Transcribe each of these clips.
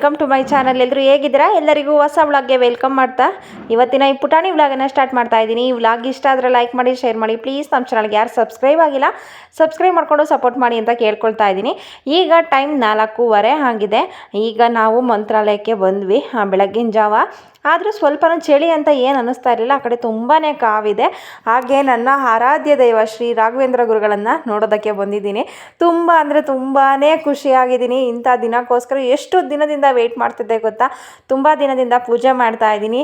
Welcome to my channel. ಎಲ್ಲರೂ ಹೇಗಿದ್ದೀರಾ? ಎಲ್ಲರಿಗೂ ಹೊಸ ವ್ಲಾಗ್ಗೆ ವೆಲ್ಕಮ್ ಮಾಡ್ತಾ. ಇವತ್ತಿನ ಈ ಪುಟಾಣಿ ವ್ಲಾಗನ್ನು ಸ್ಟಾರ್ಟ್ ಮಾಡ್ತಾ ಇದ್ದೀನಿ. ಈ ವ್ಲಾಗ್ ಇಷ್ಟ ಆದರೆ ಲೈಕ್ ಮಾಡಿ, ಶೇರ್ ಮಾಡಿ. ಪ್ಲೀಸ್ ನಮ್ಮ ಚಾನಲ್ಗೆ ಯಾರು ಸಬ್ಸ್ಕ್ರೈಬ್ ಆಗಿಲ್ಲ, ಸಬ್ಸ್ಕ್ರೈಬ್ ಮಾಡ್ಕೊಂಡು ಸಪೋರ್ಟ್ ಮಾಡಿ ಅಂತ ಕೇಳ್ಕೊಳ್ತಾ ಇದ್ದೀನಿ. ಈಗ ಟೈಮ್ ನಾಲ್ಕೂವರೆ ಆಗಿದೆ ಈಗ ನಾವು ಮಂತ್ರಾಲಯಕ್ಕೆ ಬಂದ್ವಿ. ಬೆಳಗ್ಗಿನ ಜಾವ. ಆದರೂ ಸ್ವಲ್ಪನೂ ಚಳಿ ಅಂತ ಏನು ಅನ್ನಿಸ್ತಾ ಇರಲಿಲ್ಲ. ಆ ಕಡೆ ತುಂಬಾ ಕಾವಿದೆ. ಹಾಗೆ ನನ್ನ ಆರಾಧ್ಯ ದೈವ ಶ್ರೀ ರಾಘವೇಂದ್ರ ಗುರುಗಳನ್ನು ನೋಡೋದಕ್ಕೆ ಬಂದಿದ್ದೀನಿ. ತುಂಬ ಅಂದರೆ ತುಂಬಾ ಖುಷಿಯಾಗಿದ್ದೀನಿ. ಇಂಥ ದಿನಕ್ಕೋಸ್ಕರ ಎಷ್ಟು ದಿನದಿಂದ ವೆಯ್ಟ್ ಮಾಡ್ತಿದ್ದೆ ಗೊತ್ತಾ? ತುಂಬ ದಿನದಿಂದ ಪೂಜೆ ಮಾಡ್ತಾ ಇದ್ದೀನಿ.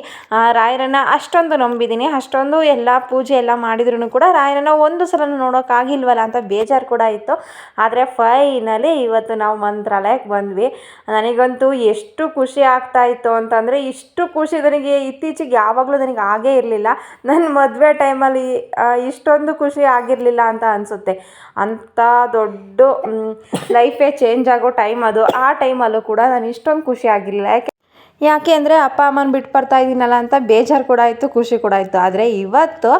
ರಾಯರನ್ನ ಅಷ್ಟೊಂದು ನಂಬಿದ್ದೀನಿ. ಅಷ್ಟೊಂದು ಎಲ್ಲ ಪೂಜೆ ಎಲ್ಲ ಮಾಡಿದ್ರು ಕೂಡ ರಾಯರನ್ನು ಒಂದು ಸಲ ನೋಡೋಕ್ಕಾಗಿಲ್ವಲ್ಲ ಅಂತ ಬೇಜಾರು ಕೂಡ ಇತ್ತು. ಆದರೆ ಫೈನಲಿ ಇವತ್ತು ನಾವು ಮಂತ್ರಾಲಯಕ್ಕೆ ಬಂದ್ವಿ. ನನಗಂತೂ ಎಷ್ಟು ಖುಷಿ ಆಗ್ತಾ ಇತ್ತು ಅಂತಂದರೆ ಇಷ್ಟು ನನಗೆ ಇತ್ತೀಚೆಗೆ ಯಾವಾಗಲೂ ನನಗೆ ಆಗೇ ಇರಲಿಲ್ಲ. ನನ್ನ ಮದುವೆ ಟೈಮಲ್ಲಿ ಇಷ್ಟೊಂದು ಖುಷಿ ಆಗಿರಲಿಲ್ಲ ಅಂತ ಅನಿಸುತ್ತೆ. ಅಂಥ ದೊಡ್ಡ ಲೈಫೇ ಚೇಂಜ್ ಆಗೋ ಟೈಮ್ ಅದು. ಆ ಟೈಮಲ್ಲೂ ಕೂಡ ನಾನು ಇಷ್ಟೊಂದು ಖುಷಿ ಆಗಿರಲಿಲ್ಲ. ಯಾಕೆ ಯಾಕೆ ಅಂದರೆ ಅಪ್ಪ ಅಮ್ಮನ ಬಿಟ್ಟು ಬರ್ತಾ ಇದ್ದೀನಲ್ಲ ಅಂತ ಬೇಜಾರು ಕೂಡ ಆಯಿತು, ಖುಷಿ ಕೂಡ ಆಯಿತು. ಆದರೆ ಇವತ್ತು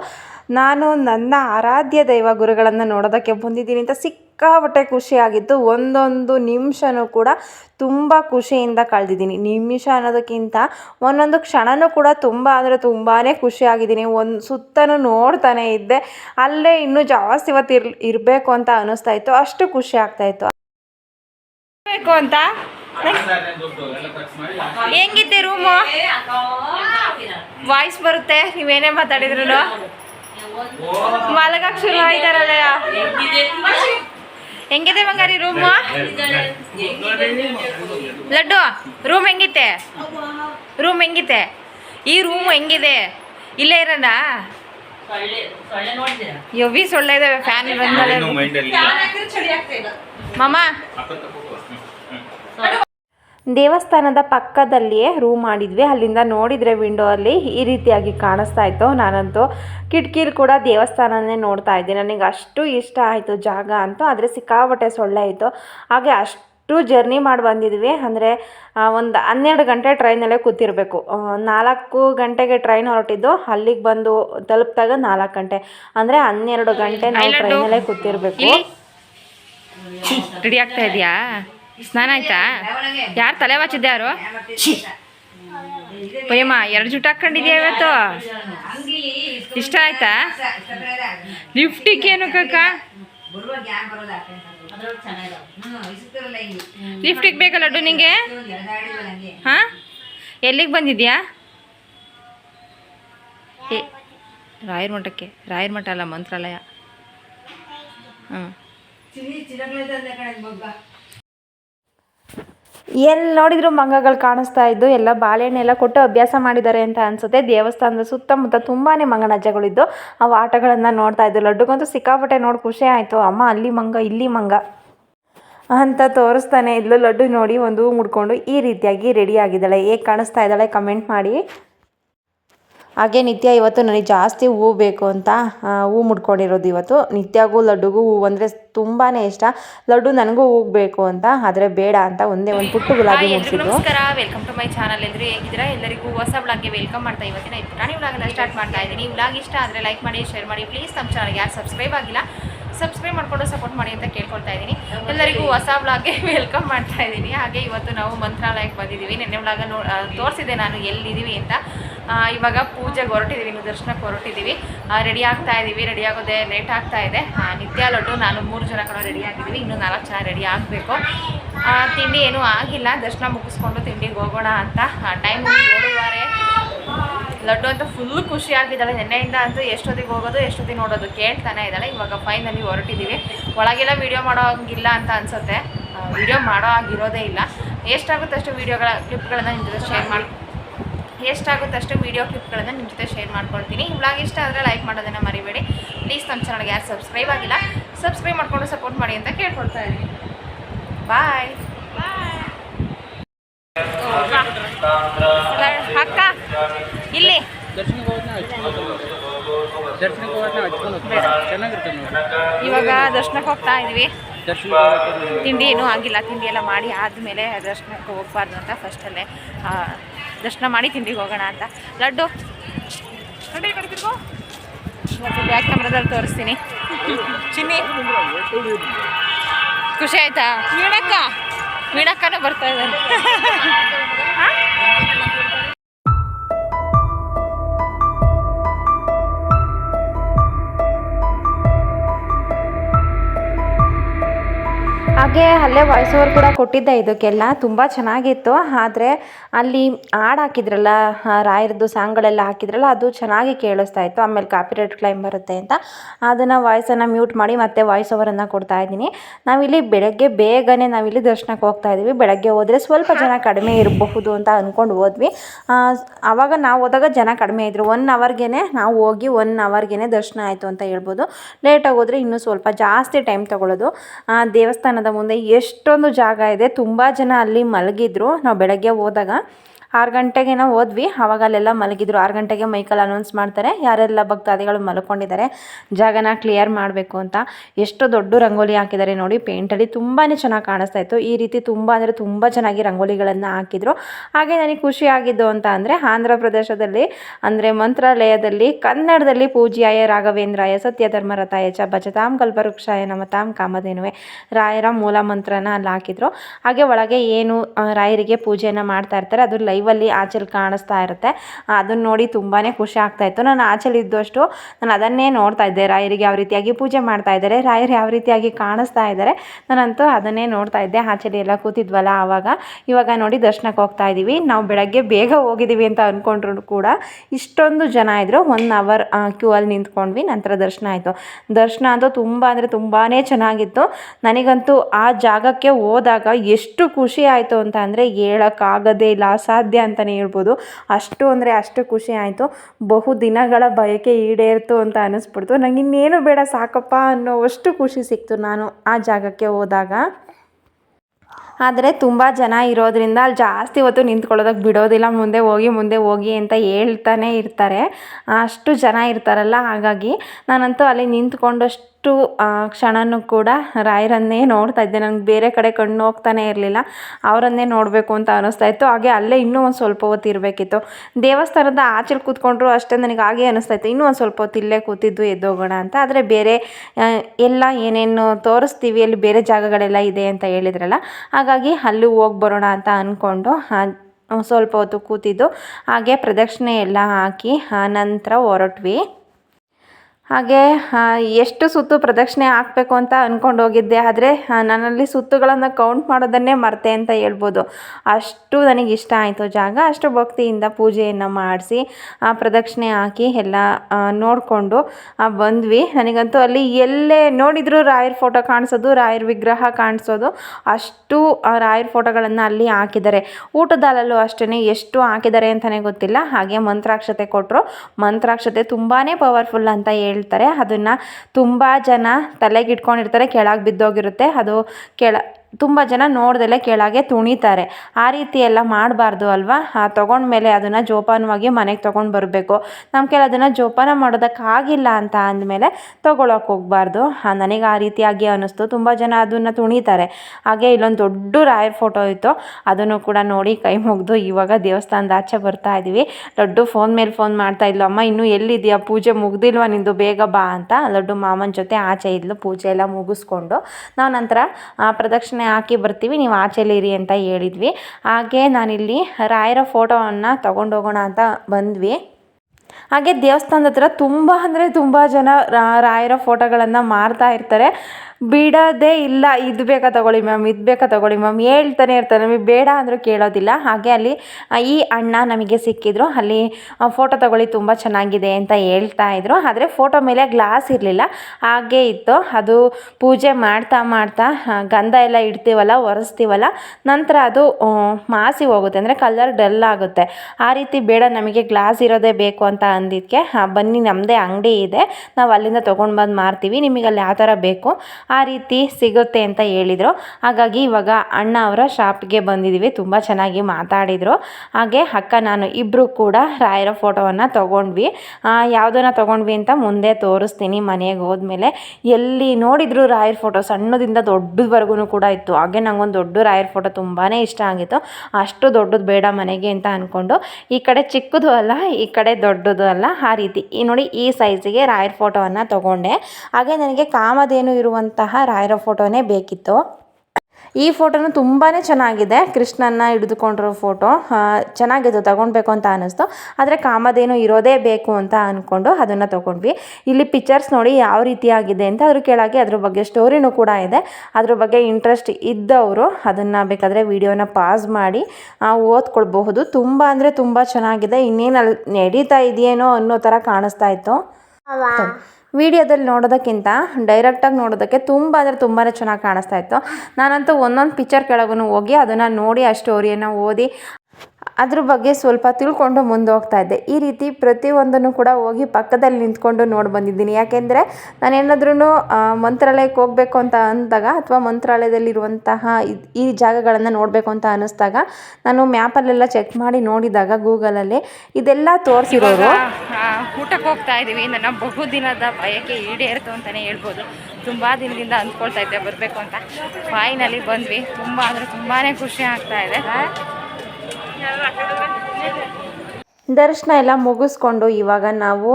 ನಾನು ನನ್ನ ಆರಾಧ್ಯ ದೈವ ಗುರುಗಳನ್ನು ನೋಡೋದಕ್ಕೆ ಬಂದಿದ್ದೀನಿ ಅಂತ ಸಿಕ್ಕಾಪಟ್ಟೆ ಖುಷಿಯಾಗಿತ್ತು ಒಂದೊಂದು ನಿಮಿಷನೂ ಕೂಡ ತುಂಬ ಖುಷಿಯಿಂದ ಕಳೆದಿದ್ದೀನಿ. ನಿಮಿಷ ಅನ್ನೋದಕ್ಕಿಂತ ಒಂದೊಂದು ಕ್ಷಣನೂ ಕೂಡ ತುಂಬ ಅಂದರೆ ತುಂಬಾ ಖುಷಿಯಾಗಿದ್ದೀನಿ. ಒಂದು ಸುತ್ತನೂ ನೋಡ್ತಾನೆ ಇದ್ದೆ. ಅಲ್ಲೇ ಇನ್ನೂ ಜಾಸ್ತಿ ಇವತ್ತು ಇರ್ ಇರಬೇಕು ಅಂತ ಅನ್ನಿಸ್ತಾ ಇತ್ತು. ಅಷ್ಟು ಖುಷಿ ಆಗ್ತಾ ಇತ್ತು. ಬೇಕು ಅಂತ? ಹೆಂಗಿದ್ದೆ ರೂಮು? ವಾಯ್ಸ್ ಬರುತ್ತೆ. ನೀವೇನೇ ಮಾತಾಡಿದ್ರು ಮಲಗಕ್ಕೆ ಶುರು ಆಯ್ತಾರಲ್ಲ ಹೆಂಗಿದೆ ಬಂಗಾರಿ ರೂಮು ಲಡ್ಡು ರೂಮ್ ಹೆಂಗಿತ್ತೆ? ರೂಮ್ ಹೆಂಗಿತ್ತೆ? ಈ ರೂಮ್ ಹೆಂಗಿದೆ? ಇಲ್ಲೇ ಇರೋಣ ಯವಿ ಸೊಳ್ಳೆ ಇದಾವೆ ಫ್ಯಾನ್ ಬಂದ ಮಾಮ? ದೇವಸ್ಥಾನದ ಪಕ್ಕದಲ್ಲಿಯೇ ರೂಮ್ ಮಾಡಿದ್ವಿ. ಅಲ್ಲಿಂದ ನೋಡಿದರೆ ವಿಂಡೋ ಅಲ್ಲಿ ಈ ರೀತಿಯಾಗಿ ಕಾಣಿಸ್ತಾ ಇತ್ತು. ನಾನಂತೂ ಕಿಟಕಿಲಿ ಕೂಡ ದೇವಸ್ಥಾನನೇ ನೋಡ್ತಾ ಇದ್ದೆ. ನನಗೆ ಅಷ್ಟು ಇಷ್ಟ ಆಯಿತು ಜಾಗ ಅಂತೂ. ಆದರೆ ಸಿಕ್ಕಾಪಟ್ಟೆ ಸೊಳ್ಳೆ ಆಯಿತು ಹಾಗೆ ಅಷ್ಟು ಜರ್ನಿ ಮಾಡಿ ಬಂದಿದ್ವಿ. ಅಂದರೆ ಒಂದು ಹನ್ನೆರಡು ಗಂಟೆ ಟ್ರೈನಲ್ಲೇ ಕೂತಿರ್ಬೇಕು. ನಾಲ್ಕು ಗಂಟೆಗೆ ಟ್ರೈನ್ ಹೊರಟಿದ್ದು. ಅಲ್ಲಿಗೆ ಬಂದು ತಲುಪಿದಾಗ ನಾಲ್ಕು ಗಂಟೆ. ಅಂದರೆ ಹನ್ನೆರಡು ಗಂಟೆ ನಾವು ಟ್ರೈನಲ್ಲೇ ಕೂತಿರ್ಬೇಕು. ರೆಡಿ ಆಗ್ತಾ ಇದೆಯಾ? ಸ್ನಾನ ಆಯ್ತಾ? ಯಾರು ತಲೆ ಬಾಚಿದ್ದೆ ಯಾರು? ಪ್ರೇಮ ಎರಡು ಜುಟ್ಟು ಹಾಕೊಂಡಿದ್ಯಾ ಇವತ್ತು? ಇಷ್ಟ ಆಯ್ತಾ? ಲಿಫ್ಟಿಗೇನು ಕಕ್ಕ ಲಿಫ್ಟಿಗೆ ಬೇಕಲ್ಲ ಲಡ್ಡು ನಿಂಗೆ? ಹಾ? ಎಲ್ಲಿಗೆ ಬಂದಿದ್ಯಾ? ರಾಯರ ಮಠಕ್ಕೆ, ರಾಯರ ಮಠ ಅಲ್ಲ, ಮಂತ್ರಾಲಯ. ಹಾಂ ಎಲ್ಲಿ ನೋಡಿದ್ರು ಮಂಗಗಳು ಕಾಣಿಸ್ತಾ ಇದ್ದು ಎಲ್ಲ ಬಾಳೆಹಣ್ಣೆಲ್ಲ ಕೊಟ್ಟು ಅಭ್ಯಾಸ ಮಾಡಿದ್ದಾರೆ ಅಂತ ಅನ್ಸುತ್ತೆ. ದೇವಸ್ಥಾನದ ಸುತ್ತಮುತ್ತ ತುಂಬಾ ಮಂಗನಜ್ಜಗಳಿದ್ದು ಅವು ಆಟಗಳನ್ನು ನೋಡ್ತಾ ಇದ್ದು ಲಡ್ಡುಗಂತೂ ಸಿಕ್ಕಾಪಟ್ಟೆ ನೋಡಿ ಖುಷಿ ಆಯಿತು. ಅಮ್ಮ, ಅಲ್ಲಿ ಮಂಗ, ಇಲ್ಲಿ ಮಂಗ ಅಂತ ತೋರಿಸ್ತಾನೆ. ಇದ್ಲು ಲಡ್ಡು ನೋಡಿ ಒಂದು ಮುಡ್ಕೊಂಡು ಈ ರೀತಿಯಾಗಿ ರೆಡಿ ಆಗಿದ್ದಾಳೆ. ಹೇಗೆ ಕಾಣಿಸ್ತಾ ಇದ್ದಾಳೆ? ಕಮೆಂಟ್ ಮಾಡಿ. ಹಾಗೆ ನಿತ್ಯ ಇವತ್ತು ನನಗೆ ಜಾಸ್ತಿ ಹೂವು ಬೇಕು ಅಂತ ಹೂವು ಹೂ ಮುಡ್ಕೊಂಡಿರೋದು ಇವತ್ತು. ನಿತ್ಯಗೂ ಲಡ್ಡುಗೂ ಹೂವು ಅಂದರೆ ತುಂಬಾ ಇಷ್ಟ. ಲಡ್ಡು ನನಗೂ ಹೂವು ಬೇಕು ಅಂತ ಆದರೆ ಬೇಡ ಅಂತ ಒಂದೇ ಒಂದು ಪುಟ್ಟು ಗುಲಾಬಿ ಮುಗಿಸಿದ್ರು ನಮಸ್ಕಾರ. ವೆಲ್ಕಮ್ ಟು ಮೈ ಚಾನಲ್ ಎಲ್ಲರೂ ಹೇಗಿದ್ದೀರಾ? ಎಲ್ಲರಿಗೂ ಹೊಸ ಬ್ಲಾಗ್ಗೆ ವೆಲ್ಕಮ್ ಮಾಡ್ತಾ ಇವತ್ತಿನ ನಾನು ವ್ಲಾಗನ್ನ ಸ್ಟಾರ್ಟ್ ಮಾಡ್ತಾ ಇದ್ದೀನಿ. ಬ್ಲಾಗ್ ಇಷ್ಟ ಆದರೆ ಲೈಕ್ ಮಾಡಿ ಶೇರ್ ಮಾಡಿ. ಪ್ಲೀಸ್ ನಮ್ಮ ಚಾನಲ್ಗೆ ಯಾರು ಸಬ್ಸ್ಕ್ರೈಬ್ ಆಗಿಲ್ಲ ಸಬ್ಸ್ಕ್ರೈಬ್ ಮಾಡಿಕೊಂಡು ಸಪೋರ್ಟ್ ಮಾಡಿ ಅಂತ ಕೇಳ್ಕೊಳ್ತಾ ಇದ್ದೀನಿ. ಎಲ್ಲರಿಗೂ ಹೊಸ ಬ್ಲಾಗ್ಗೆ ವೆಲ್ಕಮ್ ಮಾಡ್ತಾ ಇದ್ದೀನಿ. ಹಾಗೆ ಇವತ್ತು ನಾವು ಮಂತ್ರಾಲಯಕ್ಕೆ ಬಂದಿದ್ದೀವಿ. ನಿನ್ನೆ ಬ್ಲಾಗ ನೋ ತೋರಿಸಿದೆ ನಾನು ಎಲ್ಲಿದ್ದೀವಿ ಅಂತ. ಇವಾಗ ಪೂಜೆಗೆ ಹೊರಟಿದ್ದೀವಿ ಇನ್ನು ದರ್ಶನಕ್ಕೆ ಹೊರಟಿದ್ದೀವಿ ರೆಡಿ ಆಗ್ತಾ ಇದ್ದೀವಿ ರೆಡಿ ಆಗೋದೇ ಲೇಟ್ ಆಗ್ತಾ ಇದೆ. ನಿತ್ಯ ಲಡ್ಡು, ನಾನು ಮೂರು ಜನ ಕೂಡ ರೆಡಿ ಆಗಿದ್ದೀವಿ, ಇನ್ನೂ ನಾಲ್ಕು ಜನ ರೆಡಿ ಆಗಬೇಕು. ತಿಂಡಿ ಏನೂ ಆಗಿಲ್ಲ, ದರ್ಶನ ಮುಗಿಸ್ಕೊಂಡು ತಿಂಡಿಗೆ ಹೋಗೋಣ ಅಂತ. ಟೈಮ್ ಹೋಗುವಾರೆ ಲಡ್ಡು ಅಂತ ಫುಲ್ ಖುಷಿ ಆಗಿದ್ದಾಳೆ ನೆನ್ನೆಯಿಂದ ಅಂತೂ ಎಷ್ಟೊತ್ತಿಗೆ ಹೋಗೋದು, ಎಷ್ಟೊತ್ತಿಗೆ ನೋಡೋದು ಕೇಳ್ತಾನೆ ಇದ್ದಾಳೆ. ಇವಾಗ ಫೈನಲಿ ಹೊರಟಿದ್ದೀವಿ ಒಳಗೆಲ್ಲ ವೀಡಿಯೋ ಮಾಡೋ ಹಂಗಿಲ್ಲ ಅಂತ ಅನ್ಸುತ್ತೆ. ವಿಡಿಯೋ ಮಾಡೋ ಆಗಿರೋದೇ ಇಲ್ಲ. ಎಷ್ಟಾಗುತ್ತೆ ಅಷ್ಟು ವೀಡಿಯೋಗಳ ಕ್ಲಿಪ್ಗಳನ್ನು ನಿಮ್ಮ ಜೊತೆ ಶೇರ್ ಮಾಡಿ ಎಷ್ಟಾಗುತ್ತೆ ಅಷ್ಟು ವೀಡಿಯೋ ಕ್ಲಿಪ್ಗಳನ್ನು ನಿಮ್ಮ ಜೊತೆ ಶೇರ್ ಮಾಡ್ಕೊಳ್ತೀನಿ. ಇವಾಗ ಇಷ್ಟ ಆದರೆ ಲೈಕ್ ಮಾಡೋದನ್ನು ಮರಿಬೇಡಿ. ಪ್ಲೀಸ್ ನಮ್ಮ ಚಾನಲ್ಗೆ ಯಾರು ಸಬ್ಸ್ಕ್ರೈಬ್ ಆಗಿಲ್ಲ ಸಬ್ಸ್ಕ್ರೈಬ್ ಮಾಡಿಕೊಂಡು ಸಪೋರ್ಟ್ ಮಾಡಿ ಅಂತ ಕೇಳ್ಕೊಳ್ತಾ ಇದ್ದೀನಿ. ಬಾಯ್ ಅಕ್ಕ ಇಲ್ಲಿ. ಇವಾಗ ದರ್ಶನಕ್ಕೆ ಹೋಗ್ತಾ ಇದ್ವಿ ತಿಂಡಿ ಏನೂ ಆಗಿಲ್ಲ. ತಿಂಡಿ ಎಲ್ಲ ಮಾಡಿ ಆದಮೇಲೆ ದರ್ಶನಕ್ಕೆ ಹೋಗ್ಬಾರ್ದು ಅಂತ ಫಸ್ಟಲ್ಲೇ ದರ್ಶನ ಮಾಡಿ ತಿಂಡಿಗೆ ಹೋಗೋಣ ಅಂತ. ಲಡ್ಡು. ಲಡ್ಡು. ಇವತ್ತು ಬ್ಯಾಕ್ ತೋರಿಸ್ತೀನಿ. ಚಿನ್ನಿ. ಖುಷಿ ಆಯ್ತಾ? ಮೀಣಕ್ಕ. ಮೀಣಕ್ಕನೇ ಬರ್ತಾ ಇದ್ದಾರೆ ಹಾಗೆ ಅಲ್ಲೇ ವಾಯ್ಸ್ ಓವರ್ ಕೂಡ ಕೊಟ್ಟಿದ್ದೆ ಇದಕ್ಕೆಲ್ಲ. ತುಂಬ ಚೆನ್ನಾಗಿತ್ತು. ಆದರೆ ಅಲ್ಲಿ ಹಾಡು ಹಾಕಿದ್ರಲ್ಲ ರಾಯರದ್ದು ಸಾಂಗ್ಗಳೆಲ್ಲ ಹಾಕಿದ್ರಲ್ಲ, ಅದು ಚೆನ್ನಾಗಿ ಕೇಳಿಸ್ತಾ ಇತ್ತು. ಆಮೇಲೆ ಕಾಪಿರೈಟ್ ಕ್ಲೈಮ್ ಬರುತ್ತೆ ಅಂತ. ಅದನ್ನು ವಾಯ್ಸನ್ನು ಮ್ಯೂಟ್ ಮಾಡಿ ಮತ್ತೆ ವಾಯ್ಸ್ ಓವರನ್ನು ಕೊಡ್ತಾ ಇದ್ದೀನಿ. ನಾವಿಲ್ಲಿ ಬೆಳಗ್ಗೆ ಬೇಗನೆ ನಾವಿಲ್ಲಿ ದರ್ಶನಕ್ಕೆ ಹೋಗ್ತಾ ಇದ್ದೀವಿ ಬೆಳಗ್ಗೆ ಹೋದರೆ ಸ್ವಲ್ಪ ಜನ ಕಡಿಮೆ ಇರಬಹುದು ಅಂತ ಅಂದ್ಕೊಂಡು ಹೋದ್ವಿ. ಆವಾಗ ನಾವು ಹೋದಾಗ ಜನ ಕಡಿಮೆ ಇದ್ದರು ಒನ್ ಅವರ್ಗೆ ನಾವು ಹೋಗಿ ಒನ್ ಅವರ್ಗೆ ದರ್ಶನ ಆಯಿತು ಅಂತ ಹೇಳ್ಬೋದು. ಲೇಟಾಗಿ ಹೋದರೆ ಇನ್ನೂ ಸ್ವಲ್ಪ ಜಾಸ್ತಿ ಟೈಮ್ ತೊಗೊಳ್ಳೋದು ಆ ಮುಂದೆ ಎಷ್ಟೊಂದು ಜಾಗ ಇದೆ. ತುಂಬ ಜನ ಅಲ್ಲಿ ಮಲಗಿದ್ರು. ನಾವು ಬೆಳಗ್ಗೆ ಹೋದಾಗ ಆರು ಗಂಟೆಗೆ ನಾವು ಹೋದ್ವಿ. ಆವಾಗ ಅಲ್ಲೆಲ್ಲ ಮಲಗಿದ್ರು. ಆರು ಗಂಟೆಗೆ ಮೈಕಲ್ಲಿ ಅನೌನ್ಸ್ ಮಾಡ್ತಾರೆ. ಯಾರೆಲ್ಲ ಭಕ್ತಾದಿಗಳು ಮಲ್ಕೊಂಡಿದ್ದಾರೆ, ಜಾಗನ ಕ್ಲಿಯರ್ ಮಾಡಬೇಕು ಅಂತ. ಎಷ್ಟು ದೊಡ್ಡ ರಂಗೋಲಿ ಹಾಕಿದ್ದಾರೆ ನೋಡಿ ಪೇಂಟಲ್ಲಿ ತುಂಬಾ ಚೆನ್ನಾಗಿ ಕಾಣಿಸ್ತಾ ಇತ್ತು. ಈ ರೀತಿ ತುಂಬ ಅಂದರೆ ತುಂಬ ಚೆನ್ನಾಗಿ ರಂಗೋಲಿಗಳನ್ನು ಹಾಕಿದ್ರು. ಹಾಗೆ ನನಗೆ ಖುಷಿಯಾಗಿದ್ದು ಅಂತ ಅಂದರೆ, ಆಂಧ್ರ ಪ್ರದೇಶದಲ್ಲಿ, ಅಂದರೆ ಮಂತ್ರಾಲಯದಲ್ಲಿ, ಕನ್ನಡದಲ್ಲಿ ಪೂಜ್ಯಾಯ ರಾಘವೇಂದ್ರಾಯ ಸತ್ಯ ಧರ್ಮರಥಾಯ ಚ ಭಜತಾಂ ಕಲ್ಪವೃಕ್ಷಾಯ ನಮತಾಂ ಕಾಮಧೇನುವೆ ರಾಯರ ಮೂಲ ಮಂತ್ರನ ಅಲ್ಲಿ ಹಾಕಿದ್ರು. ಹಾಗೆ ಒಳಗೆ ಏನು ರಾಯರಿಗೆ ಪೂಜೆಯನ್ನು ಮಾಡ್ತಾ ಇರ್ತಾರೆ. ಅದು ಲೈವಲ್ಲಿ ಆಚೆಲಿ ಕಾಣಿಸ್ತಾ ಇರುತ್ತೆ. ಅದನ್ನು ನೋಡಿ ತುಂಬಾ ಖುಷಿ ಆಗ್ತಾ ಇತ್ತು. ನಾನು ಆಚೆಲಿ ಇದ್ದಷ್ಟು ನಾನು ಅದನ್ನೇ ನೋಡ್ತಾ ಇದ್ದೆ. ರಾಯರಿಗೆ ಯಾವ ರೀತಿಯಾಗಿ ಪೂಜೆ ಮಾಡ್ತಾ ಇದ್ದಾರೆ, ರಾಯರು ಯಾವ ರೀತಿಯಾಗಿ ಕಾಣಿಸ್ತಾ ಇದ್ದಾರೆ ನಾನಂತೂ ಅದನ್ನೇ ನೋಡ್ತಾ ಇದ್ದೆ. ಆಚೆಲಿ ಎಲ್ಲ ಕೂತಿದ್ವಲ್ಲ ಆವಾಗ. ಇವಾಗ ನೋಡಿ ದರ್ಶನಕ್ಕೆ ಹೋಗ್ತಾ ಇದ್ದೀವಿ ನಾವು ಬೆಳಗ್ಗೆ ಬೇಗ ಹೋಗಿದ್ದೀವಿ ಅಂತ ಅಂದ್ಕೊಂಡ್ರು ಕೂಡ ಇಷ್ಟೊಂದು ಜನ ಇದ್ದರು ಒನ್ ಅವರ್ ಕ್ಯೂ ಅಲ್ಲಿ ನಿಂತ್ಕೊಂಡ್ವಿ. ನಂತರ ದರ್ಶನ ಆಯಿತು. ದರ್ಶನ ಅಂತೂ ತುಂಬ ಅಂದರೆ ತುಂಬಾ ಚೆನ್ನಾಗಿತ್ತು. ನನಗಂತೂ ಆ ಜಾಗಕ್ಕೆ ಹೋದಾಗ ಎಷ್ಟು ಖುಷಿ ಆಯಿತು ಅಂತ ಅಂದರೆ ಹೇಳೋಕ್ಕಾಗದೇ ಇಲ್ಲ. ಅಸಾಧ್ಯ ಅಂತಲೇ ಹೇಳ್ಬೋದು. ಅಷ್ಟು ಅಂದರೆ ಅಷ್ಟು ಖುಷಿ ಆಯಿತು. ಬಹು ದಿನಗಳ ಬಯಕೆ ಈಡೇರಿತು ಅಂತ ಅನ್ನಿಸ್ಬಿಡ್ತು ನಂಗೆ ಇನ್ನೇನು ಬೇಡ ಸಾಕಪ್ಪ ಅನ್ನೋವಷ್ಟು ಖುಷಿ ಸಿಕ್ತು ನಾನು ಆ ಜಾಗಕ್ಕೆ ಹೋದಾಗ. ಆದರೆ ತುಂಬ ಜನ ಇರೋದ್ರಿಂದ ಅಲ್ಲಿ ಜಾಸ್ತಿ ಹೊತ್ತು ನಿಂತ್ಕೊಳ್ಳೋದಕ್ಕೆ ಬಿಡೋದಿಲ್ಲ, ಮುಂದೆ ಹೋಗಿ ಮುಂದೆ ಹೋಗಿ ಅಂತ ಹೇಳ್ತಾನೆ ಇರ್ತಾರೆ. ಅಷ್ಟು ಜನ ಇರ್ತಾರಲ್ಲ, ಹಾಗಾಗಿ ನಾನಂತೂ ಅಲ್ಲಿ ನಿಂತ್ಕೊಂಡಷ್ಟು ಕ್ಷಣನೂ ಕೂಡ ರಾಯರನ್ನೇ ನೋಡ್ತಾ ಇದ್ದೆ. ನನಗೆ ಬೇರೆ ಕಡೆ ಕಣ್ಣು ಹೋಗ್ತಾನೆ ಇರಲಿಲ್ಲ. ಅವರನ್ನೇ ನೋಡಬೇಕು ಅಂತ ಅನ್ನಿಸ್ತಾ ಇತ್ತು. ಹಾಗೆ ಅಲ್ಲೇ ಇನ್ನೂ ಒಂದು ಸ್ವಲ್ಪ ಹೊತ್ತು ಇರಬೇಕಿತ್ತು. ದೇವಸ್ಥಾನದ ಆಚೆಲಿ ಕೂತ್ಕೊಂಡ್ರು ಅಷ್ಟೇ ನನಗೆ ಹಾಗೆ ಅನ್ನಿಸ್ತಾ ಇತ್ತು. ಇನ್ನೂ ಒಂದು ಸ್ವಲ್ಪ ಹೊತ್ತು ಇಲ್ಲೇ ಕೂತಿದ್ದು ಎದ್ದೋಗೋಣ ಅಂತ. ಆದರೆ ಬೇರೆ ಎಲ್ಲ ಏನೇನು ತೋರಿಸ್ತೀವಿ. ಅಲ್ಲಿ ಬೇರೆ ಜಾಗಗಳೆಲ್ಲ ಇದೆ ಅಂತ ಹೇಳಿದ್ರಲ್ಲ. ಹಾಗಾಗಿ ಅಲ್ಲಿ ಹೋಗಿ ಬರೋಣ ಅಂತ ಅಂದ್ಕೊಂಡು ಸ್ವಲ್ಪ ಹೊತ್ತು ಕೂತಿದ್ದು. ಹಾಗೆ ಪ್ರದಕ್ಷಿಣೆ ಎಲ್ಲ ಹಾಕಿ, ಆ ನಂತರ ಹೊರಟ್ವಿ. ಹಾಗೆ ಎಷ್ಟು ಸುತ್ತು ಪ್ರದಕ್ಷಿಣೆ ಹಾಕಬೇಕು ಅಂತ ಅಂದ್ಕೊಂಡು ಹೋಗಿದ್ದೆ. ಆದರೆ ನನ್ನಲ್ಲಿ ಸುತ್ತುಗಳನ್ನು ಕೌಂಟ್ ಮಾಡೋದನ್ನೇ ಮರ್ತೆ ಅಂತ ಹೇಳ್ಬೋದು. ಅಷ್ಟು ನನಗೆ ಇಷ್ಟ ಆಯಿತು ಜಾಗ. ಅಷ್ಟು ಭಕ್ತಿಯಿಂದ ಪೂಜೆಯನ್ನು ಮಾಡಿಸಿ, ಆ, ಪ್ರದಕ್ಷಿಣೆ ಹಾಕಿ ಎಲ್ಲ ನೋಡಿಕೊಂಡು ಬಂದ್ವಿ. ನನಗಂತೂ ಅಲ್ಲಿ ಎಲ್ಲೇ ನೋಡಿದರೂ ರಾಯರ ಫೋಟೋ ಕಾಣಿಸೋದು, ರಾಯರ ವಿಗ್ರಹ ಕಾಣಿಸೋದು, ಅಷ್ಟು ರಾಯರ ಫೋಟೋಗಳನ್ನು ಅಲ್ಲಿ ಹಾಕಿದ್ದಾರೆ. ಊಟದಲ್ಲೂ ಅಷ್ಟೇ ಎಷ್ಟು ಹಾಕಿದ್ದಾರೆ ಅಂತಲೇ ಗೊತ್ತಿಲ್ಲ. ಹಾಗೆ ಮಂತ್ರಾಕ್ಷತೆ ಕೊಟ್ಟರು ಮಂತ್ರಾಕ್ಷತೆ ತುಂಬಾ ಪವರ್ಫುಲ್ ಅಂತ ಹೇಳ್ತಾರೆ. ಅದನ್ನು ತುಂಬ ಜನ ತಲೆಗೆ ಇಟ್ಕೊಂಡಿರ್ತಾರೆ. ಕೆಳಗೆ ಬಿದ್ದೋಗಿರುತ್ತೆ. ಅದು ಕೆಳ ತುಂಬ ಜನ ನೋಡ್ದಲೆ ಕೆಳಗೆ ತುಣಿತಾರೆ. ಆ ರೀತಿ ಎಲ್ಲ ಮಾಡಬಾರ್ದು ಅಲ್ವಾ? ತೊಗೊಂಡ್ಮೇಲೆ ಅದನ್ನು ಜೋಪಾನವಾಗಿ ಮನೆಗೆ ತೊಗೊಂಡು ಬರಬೇಕು. ನಮ್ಮ ಕೈಲಿ ಅದನ್ನು ಜೋಪಾನ ಮಾಡೋದಕ್ಕಾಗಿಲ್ಲ ಅಂತ ಅಂದಮೇಲೆ ತೊಗೊಳಕ್ಕೆ ಹೋಗಬಾರ್ದು. ನನಗೆ ಆ ರೀತಿಯಾಗಿ ಅನ್ನಿಸ್ತು. ತುಂಬ ಜನ ಅದನ್ನು ತುಣಿತಾರೆ. ಹಾಗೆ ಇಲ್ಲೊಂದು ದೊಡ್ಡ ರಾಯರ್ ಫೋಟೋ ಇತ್ತು. ಅದನ್ನು ಕೂಡ ನೋಡಿ ಕೈ ಮುಗಿದು ಇವಾಗ ದೇವಸ್ಥಾನದ ಆಚೆ ಬರ್ತಾ ಇದ್ದೀವಿ ದೊಡ್ಡ ಫೋನ್ ಮೇಲೆ ಫೋನ್ ಮಾಡ್ತಾ ಇದ್ಲು. ಅಮ್ಮ, ಇನ್ನೂ ಎಲ್ಲಿದೆಯಾ? ಪೂಜೆ ಮುಗ್ದಿಲ್ವಾ ನಿಂದು? ಬೇಗ ಬಾ ಅಂತ ದೊಡ್ಡ ಮಾಮನ ಜೊತೆ ಆಚೆ ಇದ್ಲು. ಪೂಜೆ ಎಲ್ಲ ಮುಗಿಸ್ಕೊಂಡು. ನಾವು ನಂತರ ಪ್ರದಕ್ಷಿಣೆ ಹಾಕಿ ಬರ್ತೀವಿ, ನೀವು ಆಚೆಲಿರಿ ಅಂತ ಹೇಳಿದ್ವಿ. ಹಾಗೆ ನಾನಿಲ್ಲಿ ರಾಯರ ಫೋಟೋವನ್ನು ತೊಗೊಂಡೋಗೋಣ ಅಂತ ಬಂದ್ವಿ. ಹಾಗೆ ದೇವಸ್ಥಾನದ ಹತ್ರ ತುಂಬ ಅಂದರೆ ತುಂಬ ಜನ ರಾಯರ ಫೋಟೋಗಳನ್ನು ಮಾರ್ತಾ ಇರ್ತಾರೆ. ಬಿಡೋದೇ ಇಲ್ಲ, ಇದು ಬೇಕಾ ತಗೊಳ್ಳಿ ಮ್ಯಾಮ್, ಇದು ಬೇಕಾ ತಗೊಳ್ಳಿ ಮ್ಯಾಮ್, ಹೇಳ್ತಾನೆ ಇರ್ತಾರೆ ನಮಗೆ ಬೇಡ ಅಂದರೂ ಕೇಳೋದಿಲ್ಲ. ಹಾಗೆ ಅಲ್ಲಿ ಈ ಅಣ್ಣ ನಮಗೆ ಸಿಕ್ಕಿದ್ರು. ಅಲ್ಲಿ ಫೋಟೋ ತಗೊಳ್ಳಿ, ತುಂಬ ಚೆನ್ನಾಗಿದೆ ಅಂತ ಹೇಳ್ತಾ ಇದ್ರು. ಆದರೆ ಫೋಟೋ ಮೇಲೆ ಗ್ಲಾಸ್ ಇರಲಿಲ್ಲ. ಹಾಗೆ ಇತ್ತು. ಅದು ಪೂಜೆ ಮಾಡ್ತಾ ಮಾಡ್ತಾ ಗಂಧ ಎಲ್ಲ ಇಡ್ತೀವಲ್ಲ, ಒರೆಸ್ತೀವಲ್ಲ, ನಂತರ ಅದು ಮಾಸಿ ಹೋಗುತ್ತೆ. ಅಂದರೆ ಕಲರ್ ಡಲ್ ಆಗುತ್ತೆ. ಆ ರೀತಿ ಬೇಡ, ನಮಗೆ ಗ್ಲಾಸ್ ಇರೋದೇ ಬೇಕು ಅಂತ ಅಂದಿದ್ದಕ್ಕೆ ಬನ್ನಿ ನಮ್ಮದೇ ಅಂಗಡಿ ಇದೆ. ನಾವು ಅಲ್ಲಿಂದ ತೊಗೊಂಡು ಬಂದು ಮಾರ್ತೀವಿ. ನಿಮಗೆ ಅಲ್ಲಿ ಯಾವ ಥರ ಬೇಕು. ಆ ರೀತಿ ಸಿಗುತ್ತೆ ಅಂತ ಹೇಳಿದರು. ಹಾಗಾಗಿ ಇವಾಗ ಅಣ್ಣ ಅವರ ಶಾಪ್ಗೆ ಬಂದಿದ್ದೀವಿ ತುಂಬ ಚೆನ್ನಾಗಿ ಮಾತಾಡಿದರು. ಹಾಗೆ ಅಕ್ಕ, ನಾನು ಇಬ್ಬರು ಕೂಡ ರಾಯರ ಫೋಟೋವನ್ನು ತೊಗೊಂಡ್ವಿ. ಯಾವುದನ್ನು ತೊಗೊಂಡ್ವಿ ಅಂತ ಮುಂದೆ ತೋರಿಸ್ತೀನಿ ಮನೆಗೆ ಹೋದ್ಮೇಲೆ. ಎಲ್ಲಿ ನೋಡಿದ್ರು ರಾಯರ ಫೋಟೋ, ಸಣ್ಣದಿಂದ ದೊಡ್ಡದವರೆಗೂ ಕೂಡ ಇತ್ತು. ಹಾಗೆ ನಂಗೊಂದು ದೊಡ್ಡ ರಾಯರ ಫೋಟೋ ತುಂಬಾ ಇಷ್ಟ ಆಗಿತ್ತು. ಅಷ್ಟು ದೊಡ್ಡದು ಬೇಡ ಮನೆಗೆ ಅಂತ ಅಂದ್ಕೊಂಡು ಈ ಕಡೆ ಚಿಕ್ಕದು ಅಲ್ಲ, ಈ ಕಡೆ ದೊಡ್ಡದು ಅಲ್ಲ, ಆ ರೀತಿ. ಈ ನೋಡಿ ಈ ಸೈಜಿಗೆ ರಾಯರ ಫೋಟೋವನ್ನು ತೊಗೊಂಡೆ. ಹಾಗೆ ನನಗೆ ಕಾಮಧೇನು ಇರುವಂತಹ ರಾಯರ ಫೋಟೋನೇ ಬೇಕಿತ್ತು. ಈ ಫೋಟೋನು ತುಂಬಾ ಚೆನ್ನಾಗಿದೆ. ಕೃಷ್ಣನ್ನ ಹಿಡಿದುಕೊಂಡಿರೋ ಫೋಟೋ. ಚೆನ್ನಾಗಿತ್ತು ತಗೊಳ್ಬೇಕು ಅಂತ ಅನ್ನಿಸ್ತು ಆದರೆ ಕಾಮಧೇನು ಇರೋದೇ ಬೇಕು ಅಂತ ಅಂದ್ಕೊಂಡು ಅದನ್ನು ತೊಗೊಂಡ್ವಿ. ಇಲ್ಲಿ ಪಿಕ್ಚರ್ಸ್ ನೋಡಿ ಯಾವ ರೀತಿಯಾಗಿದೆ ಅಂತ ಅದ್ರ ಕೆಳಗೆ ಅದ್ರ ಬಗ್ಗೆ ಸ್ಟೋರಿನೂ ಕೂಡ ಇದೆ. ಅದ್ರ ಬಗ್ಗೆ ಇಂಟ್ರೆಸ್ಟ್ ಇದ್ದವರು ಅದನ್ನು ಬೇಕಾದರೆ ವಿಡಿಯೋನ ಪಾಸ್ ಮಾಡಿ ಓದ್ಕೊಳ್ಬಹುದು. ತುಂಬ ಅಂದರೆ ತುಂಬ ಚೆನ್ನಾಗಿದೆ. ಇನ್ನೇನು ಅಲ್ಲಿ ನಡೀತಾ ಇದೆಯೇನೋ ಅನ್ನೋ ಥರ ಕಾಣಿಸ್ತಾ ಇತ್ತು. ವಿಡಿಯೋದಲ್ಲಿ ನೋಡೋದಕ್ಕಿಂತ ಡೈರೆಕ್ಟಾಗಿ ನೋಡೋದಕ್ಕೆ ತುಂಬ ಅಂದರೆ ತುಂಬಾ ಚೆನ್ನಾಗಿ ಕಾಣಿಸ್ತಾ ಇತ್ತು. ನಾನಂತೂ ಒಂದೊಂದು ಪಿಕ್ಚರ್ ಕೆಳಗೂ ಹೋಗಿ ಅದನ್ನು ನೋಡಿ ಆ ಸ್ಟೋರಿಯನ್ನು ಓದಿ ಅದ್ರ ಬಗ್ಗೆ ಸ್ವಲ್ಪ ತಿಳ್ಕೊಂಡು ಮುಂದೆ ಹೋಗ್ತಾ ಇದ್ದೆ. ಈ ರೀತಿ ಪ್ರತಿಯೊಂದನ್ನು ಕೂಡ ಹೋಗಿ ಪಕ್ಕದಲ್ಲಿ ನಿಂತ್ಕೊಂಡು ನೋಡಿ ಬಂದಿದ್ದೀನಿ. ಯಾಕೆಂದರೆ ನಾನೇನಾದ್ರೂ ಮಂತ್ರಾಲಯಕ್ಕೆ ಹೋಗಬೇಕು ಅಂತ ಅಂದಾಗ ಅಥವಾ ಮಂತ್ರಾಲಯದಲ್ಲಿರುವಂತಹ ಈ ಜಾಗಗಳನ್ನು ನೋಡಬೇಕು ಅಂತ ಅನ್ನಿಸ್ದಾಗ ನಾನು ಮ್ಯಾಪಲ್ಲೆಲ್ಲ ಚೆಕ್ ಮಾಡಿ ನೋಡಿದಾಗ ಗೂಗಲಲ್ಲಿ ಇದೆಲ್ಲ ತೋರಿಸಿರೋರು ಊಟಕ್ಕೆ ಹೋಗ್ತಾ ಇದ್ದೀವಿ. ನನ್ನ ಬಹುದಿನದ ಬಯಕೆ ಈಡೇರಿತು ಅಂತಲೇ ಹೇಳ್ಬೋದು. ತುಂಬ ದಿನದಿಂದ ಅಂದ್ಕೊಳ್ತಾ ಇದ್ದೆ, ಬರಬೇಕು ಅಂತ. ಫೈನಲಿ ಬಂದ್ವಿ. ತುಂಬ ಅಂದರೆ ತುಂಬಾ ಖುಷಿ ಆಗ್ತಾ ಇದೆ. ದರ್ಶನ ಎಲ್ಲ ಮುಗಿಸ್ಕೊಂಡು ಇವಾಗ ನಾವು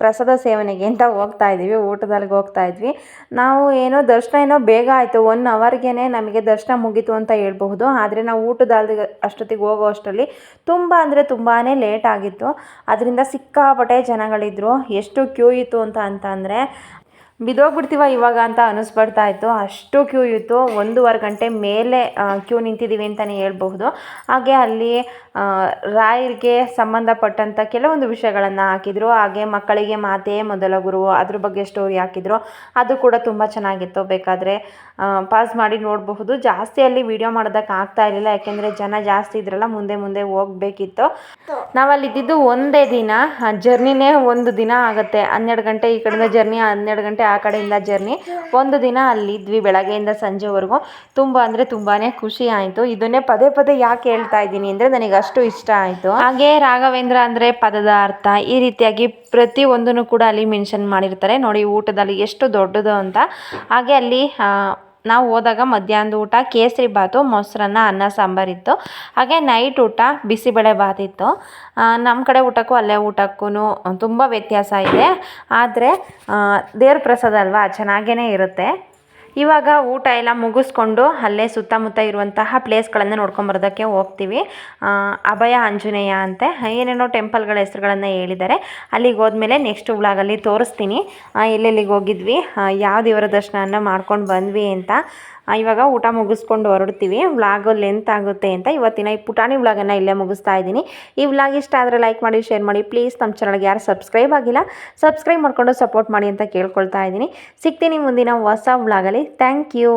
ಪ್ರಸಾದ ಸೇವನೆಗೆ ಅಂತ ಹೋಗ್ತಾ ಇದ್ದೀವಿ, ಊಟದಲ್ಲಿಗೆ ಹೋಗ್ತಾ ಇದ್ವಿ. ನಾವು ಏನೋ ದರ್ಶನ ಏನೋ ಬೇಗ ಆಯಿತು ಒನ್ ಅವರ್ಗೆ ನಮಗೆ ದರ್ಶನ ಮುಗೀತು ಅಂತ ಹೇಳ್ಬಹುದು. ಆದರೆ ನಾವು ಊಟದಲ್ಲಿ ಅಷ್ಟೊತ್ತಿಗೆ ಹೋಗೋ ಅಷ್ಟರಲ್ಲಿ ತುಂಬ ಅಂದರೆ ತುಂಬಾ ಲೇಟ್ ಆಗಿತ್ತು. ಅದರಿಂದ ಸಿಕ್ಕಾಪಟ್ಟೆ ಜನಗಳಿದ್ರು. ಎಷ್ಟು ಕ್ಯೂ ಇತ್ತು ಅಂತ ಅಂತ ಅಂದರೆ ಬಿದ್ದೋಗ್ಬಿಡ್ತೀವ ಇವಾಗ ಅಂತ ಅನಿಸ್ಬಿಡ್ತಾ ಇತ್ತು. ಅಷ್ಟು ಕ್ಯೂ ಇತ್ತು. ಒಂದೂವರೆ ಗಂಟೆ ಮೇಲೆ ಕ್ಯೂ ನಿಂತಿದ್ದೀವಿ ಅಂತಲೇ ಹೇಳ್ಬಹುದು. ಹಾಗೆ ಅಲ್ಲಿ ರಾಯರಿಗೆ ಸಂಬಂಧಪಟ್ಟಂಥ ಕೆಲವೊಂದು ವಿಷಯಗಳನ್ನು ಹಾಕಿದರು. ಹಾಗೆ ಮಕ್ಕಳಿಗೆ ಮಾತೇ, ಮೊದಲ ಗುರು ಅದ್ರ ಬಗ್ಗೆ ಸ್ಟೋರಿ ಹಾಕಿದರು. ಅದು ಕೂಡ ತುಂಬ ಚೆನ್ನಾಗಿತ್ತು. ಬೇಕಾದರೆ ಪಾಸ್ ಮಾಡಿ ನೋಡಬಹುದು. ಜಾಸ್ತಿ ಅಲ್ಲಿ ವಿಡಿಯೋ ಮಾಡೋದಕ್ಕೆ ಆಗ್ತಾ ಇರಲಿಲ್ಲ. ಯಾಕೆಂದರೆ ಜನ ಜಾಸ್ತಿ ಇದ್ರಲ್ಲ, ಮುಂದೆ ಮುಂದೆ ಹೋಗಬೇಕಿತ್ತು. ನಾವಲ್ಲಿದ್ದಿದ್ದು ಒಂದೇ ದಿನ. ಜರ್ನಿನೇ ಒಂದು ದಿನ ಆಗುತ್ತೆ. ಹನ್ನೆರಡು ಗಂಟೆ, ಈ ಕಡೆಯಿಂದ ಜರ್ನಿ ಹನ್ನೆರಡು ಗಂಟೆ ಆ ಕಡೆಯಿಂದ ಜರ್ನಿ ಒಂದು ದಿನ ಅಲ್ಲಿದ್ವಿ ಬೆಳಗ್ಗೆಯಿಂದ ಸಂಜೆವರೆಗೂ. ತುಂಬ ಅಂದರೆ ತುಂಬಾ ಖುಷಿ ಆಯಿತು. ಇದನ್ನೇ ಪದೇ ಪದೇ ಯಾಕೆ ಹೇಳ್ತಾ ಇದ್ದೀನಿ ಅಂದರೆ ನನಗೆ ಅಷ್ಟು ಇಷ್ಟ ಆಯಿತು. ಹಾಗೆ ರಾಘವೇಂದ್ರ ಅಂದರೆ ಪದದ ಅರ್ಥ ಈ ರೀತಿಯಾಗಿ ಪ್ರತಿ ಒಂದನ್ನು ಕೂಡ ಅಲ್ಲಿ ಮೆನ್ಷನ್ ಮಾಡಿರ್ತಾರೆ. ನೋಡಿ, ಊಟದಲ್ಲಿ ಎಷ್ಟು ದೊಡ್ಡದು ಅಂತ. ಹಾಗೆ ಅಲ್ಲಿ ನಾವು ಹೋದಾಗ ಮಧ್ಯಾಹ್ನದ ಊಟ, ಕೇಸರಿ ಬಾತು, ಮೊಸರನ್ನ, ಅನ್ನ ಸಾಂಬಾರಿತ್ತು ಹಾಗೆ ನೈಟ್ ಊಟ, ಬಿಸಿಬೇಳೆ ಇತ್ತು. ನಮ್ಮ ಕಡೆ ಊಟಕ್ಕೂ ಅಲ್ಲೇ ಊಟಕ್ಕೂ ತುಂಬ ವ್ಯತ್ಯಾಸ ಇದೆ. ಆದರೆ ದೇವ್ರ ಪ್ರಸಾದ ಅಲ್ವಾ ಚೆನ್ನಾಗೇ ಇರುತ್ತೆ. ಇವಾಗ ಊಟ ಎಲ್ಲ ಮುಗಿಸ್ಕೊಂಡು ಅಲ್ಲೇ ಸುತ್ತಮುತ್ತ ಇರುವಂತಹ ಪ್ಲೇಸ್ಗಳನ್ನು ನೋಡ್ಕೊಂಬರೋದಕ್ಕೆ ಹೋಗ್ತೀವಿ. ಅಭಯ ಆಂಜನೇಯ ಅಂತೆ. ಏನೇನೋ ಟೆಂಪಲ್ಗಳ ಹೆಸರುಗಳನ್ನು ಹೇಳಿದ್ದಾರೆ. ಅಲ್ಲಿಗೆ ಹೋದ್ಮೇಲೆ ನೆಕ್ಸ್ಟ್ ವ್ಲಾಗಲ್ಲಿ ತೋರಿಸ್ತೀನಿ. ಎಲ್ಲೆಲ್ಲಿಗೆ ಹೋಗಿದ್ವಿ? ಯಾವ ದೇವರ ದರ್ಶನವನ್ನು ಮಾಡ್ಕೊಂಡು ಬಂದ್ವಿ ಅಂತ. ಇವಾಗ ಊಟ ಮುಗಿಸ್ಕೊಂಡು ಹೊರಡ್ತೀವಿ. ವ್ಲಾಗು ಲೆಂತ್ ಆಗುತ್ತೆ ಅಂತ ಇವತ್ತಿನ ಈ ಪುಟಾಣಿ ವ್ಲಾಗನ್ನು ಇಲ್ಲೇ ಮುಗಿಸ್ತಾ ಇದ್ದೀನಿ. ಈ ವ್ಲಾಗ್ ಇಷ್ಟ ಆದರೆ ಲೈಕ್ ಮಾಡಿ ಶೇರ್ ಮಾಡಿ. ಪ್ಲೀಸ್ ನಮ್ಮ ಚಾನಲ್ಗೆ ಯಾರು ಸಬ್ಸ್ಕ್ರೈಬ್ ಆಗಿಲ್ಲ ಸಬ್ಸ್ಕ್ರೈಬ್ ಮಾಡಿಕೊಂಡು ಸಪೋರ್ಟ್ ಮಾಡಿ ಅಂತ ಕೇಳ್ಕೊಳ್ತಾ ಇದ್ದೀನಿ. ಸಿಗ್ತೀನಿ ಮುಂದಿನ ಹೊಸ ವ್ಲಾಗಲ್ಲಿ ಥ್ಯಾಂಕ್ ಯು